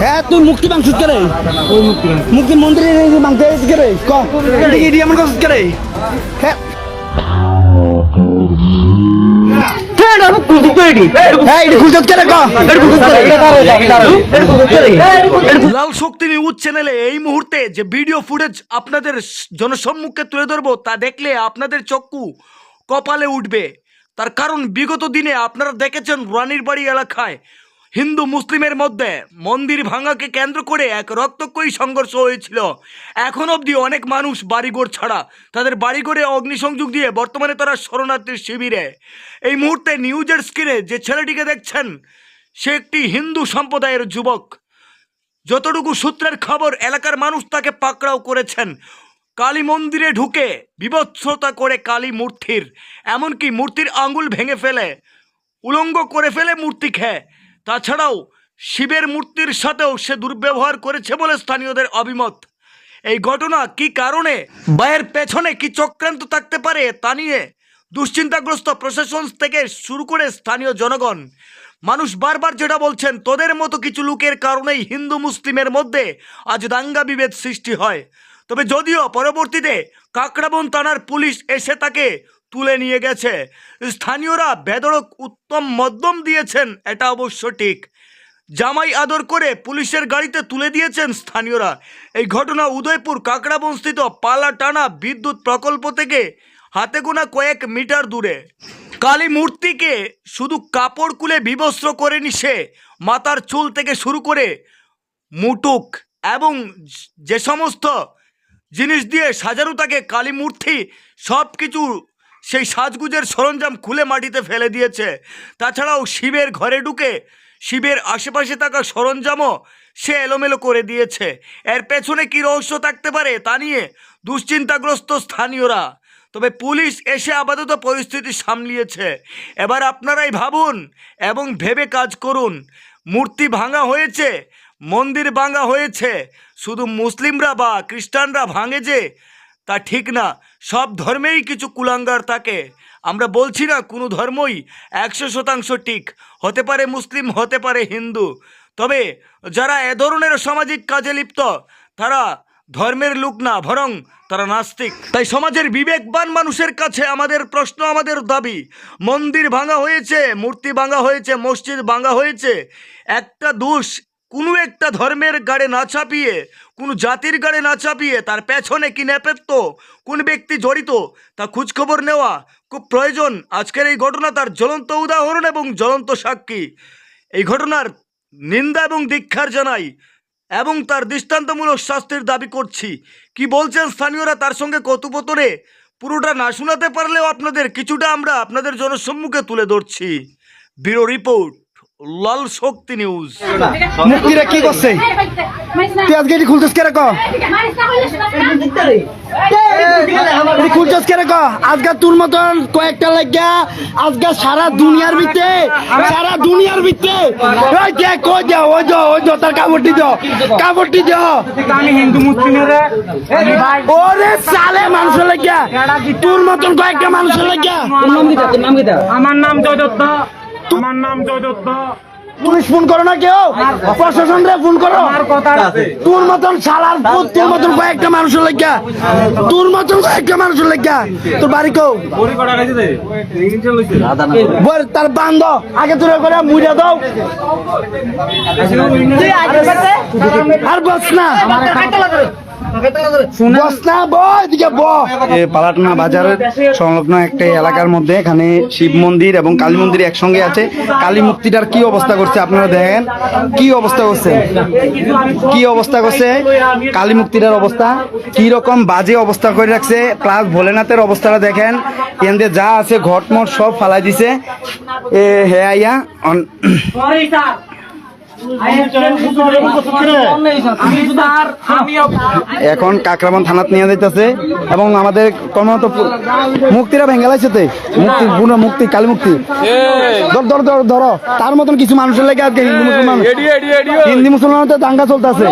হ্যাঁ তুই মুক্তি মাংস করে মুক্তি মন্দিরে মাংস করে কাজ করে হ্যাঁ। লাল শক্তি নিউজ চ্যানেলে এই মুহূর্তে যে ভিডিও ফুটেজ আপনাদের জনসম্মুখে তুলে ধরবো তা দেখলে আপনাদের চক্ষু কপালে উঠবে। তার কারণ বিগত দিনে আপনারা দেখেছেন রানীর বাড়ি এলাকায় হিন্দু মুসলিমের মধ্যে মন্দির ভাঙাকে কেন্দ্র করে এক রক্তক্ষয়ী সংঘর্ষ হয়েছিল। এখন অবধি অনেক মানুষ বাড়িঘর ছাড়া, তাদের বাড়িঘরে অগ্নিসংযোগ দিয়ে বর্তমানে তারা শরণার্থীর শিবিরে। এই মুহূর্তে নিউজের স্ক্রিনে যে ছেলেটিকে দেখছেন, সে একটি হিন্দু সম্প্রদায়ের যুবক। যতটুকু সূত্রের খবর, এলাকার মানুষ তাকে পাকড়াও করেছেন। কালী মন্দিরে ঢুকে বিভৎসতা করে কালী মূর্তির, এমনকি মূর্তির আঙ্গুল ভেঙে ফেলে, উলঙ্গ করে ফেলে মূর্তি খেয়ে। তাছাড়াও শিবের মূর্তির সাথেও সে দুর্ব্যবহার করেছে বলে স্থানীয়দের অভিমত। এই ঘটনা কি কারণে, বায়ের পেছনে কি চক্রান্ত থাকতে পারে তা নিয়ে দুশ্চিন্তাগ্রস্ত প্রশাসন থেকে শুরু করে স্থানীয় জনগণ। মানুষ বারবার যেটা বলছেন, তোদের মতো কিছু লোকের কারণেই হিন্দু মুসলিমের মধ্যে আজ দাঙ্গা বিভেদ সৃষ্টি হয়। তবে যদিও পরবর্তীতে কাকড়াবন থানার পুলিশ এসে তাকে তুলে নিয়ে গেছে। স্থানীয়রা বেদরক উত্তম মধ্যম দিয়েছেন, এটা অবশ্য ঠিক। জামাই আদর করে পুলিশের গাড়িতে তুলে দিয়েছেন স্থানীয়রা। এই ঘটনা উদয়পুর কাকড়াবনস্থিত পালা টানা বিদ্যুৎ প্রকল্প থেকে হাতে গোনা কয়েক মিটার দূরে। কালী মূর্তিকে শুধু কাপড় কুলে বিবস্ত্র করে নিছে মাথার চুল থেকে শুরু করে মুটুক এবং যে সমস্ত জিনিস দিয়ে সাজানো তাকে কালী মূর্তি সব কিছু সেই সাজগুজের সরঞ্জাম খুলে মাটিতে ফেলে দিয়েছে। তাছাড়াও শিবের ঘরে ঢুকে শিবের আশেপাশে থাকা সরঞ্জামও সে এলোমেলো করে দিয়েছে। এর পেছনে কি রহস্য থাকতে পারে তা নিয়ে দুশ্চিন্তাগ্রস্ত স্থানীয়রা। তবে পুলিশ এসে আপাতত পরিস্থিতি সামলিয়েছে। এবার আপনারাই ভাবুন এবং ভেবে কাজ করুন। মূর্তি ভাঙা হয়েছে, মন্দির ভাঙা হয়েছে। শুধু মুসলিমরা বা খ্রিস্টানরা ভাঙে যে তা ঠিক না। সব ধর্মেই কিছু কুলাঙ্গার থাকে। আমরা বলছি না কোনো ধর্মই একশো শতাংশ ঠিক। হতে পারে মুসলিম, হতে পারে হিন্দু। তবে যারা এ ধরনের সামাজিক কাজে লিপ্ত, তারা ধর্মের লোক না, বরং তারা নাস্তিক। তাই সমাজের বিবেকবান মানুষের কাছে আমাদের প্রশ্ন, আমাদের দাবি, মন্দির ভাঙা হয়েছে, মূর্তি ভাঙা হয়েছে, মসজিদ ভাঙা হয়েছে, একটা দোষ কোনো একটা ধর্মের গাড়ে না চাপিয়ে, কোনো জাতির গাড়ে না চাপিয়ে তার পেছনে কি নেপথ্য, কোন ব্যক্তি জড়িত, তা খোঁজখবর নেওয়া খুব প্রয়োজন। আজকের এই ঘটনা তার জ্বলন্ত উদাহরণ এবং জ্বলন্ত সাক্ষী। এই ঘটনার নিন্দা এবং দীক্ষার জানাই এবং তার দৃষ্টান্তমূলক শাস্তির দাবি করছি। কি বলছেন স্থানীয়রা তার সঙ্গে কথোপকথনে? পুরোটা না শোনাতে পারলেও আপনাদের কিছুটা আমরা আপনাদের জনসম্মুখে তুলে ধরছি। Bureau report. Lal Shakti news মুক্তিরা কি করছে? তুই আজকে এটি খুলছিস কে? রেখ এটি খুলছিস কে? রেখ আজকে তোর মতন কয়েকটা লাগিয়া আজকে সারা দুনিয়ার ভিতরে সারা দুনিয়ার ভিতরে ওই দেখ ওই দে ওই দে ওই দে তার কাপড়টি দে কাপড়টি দে। আমি হিন্দু মুসলিমের ওরে সালে মানুষ লাগিয়া তোর মতন কয়েকটা মানুষ লাগিয়া আমার নাম জয় দত্ত আমার নাম জয় দত্ত পুলিশ ফোন করো না কেউ? প্রশাসন রে ফোন করো। আমার কথা আছে। তোর মতন শালার পুত তোর মতন কয়েকটা মানুষের লেগা। তোর মতন কয়েকটা মানুষের লেগা। তোর বাড়ি কেউ তার বান্ধ আগে তোর করে মুড়া দাও। আর বস না। পালাটনা বাজারের সংলগ্ন একটা এলাকার মধ্যে এখানে শিব মন্দির এবং কালী মন্দির একসঙ্গে আছে। কালী মূর্তিটার কি অবস্থা করছে আপনারা দেখেন। কি অবস্থা করছে? কি অবস্থা করছে? কালী মুক্তিটার অবস্থা কি রকম বাজে অবস্থা করে রাখছে। প্লাস ভোলেনাথের অবস্থাটা দেখেন। এখানে যা আছে ঘটমট সব ফালাই দিছে। এ হে আইয়া অন- এখন কাকরাবন থানাত নিয়ে যাইতেছে এবং আমাদের কর্মরত মুক্তিরা ভেঙে লাইছে তে মুক্তি পুরো মুক্তি কালী মুক্তি ধর ধর ধর ধরো তার মতন কিছু মানুষের লেগে আজকে হিন্দু মুসলমান হিন্দি মুসলমানের তো দাঙ্গা চলতেছে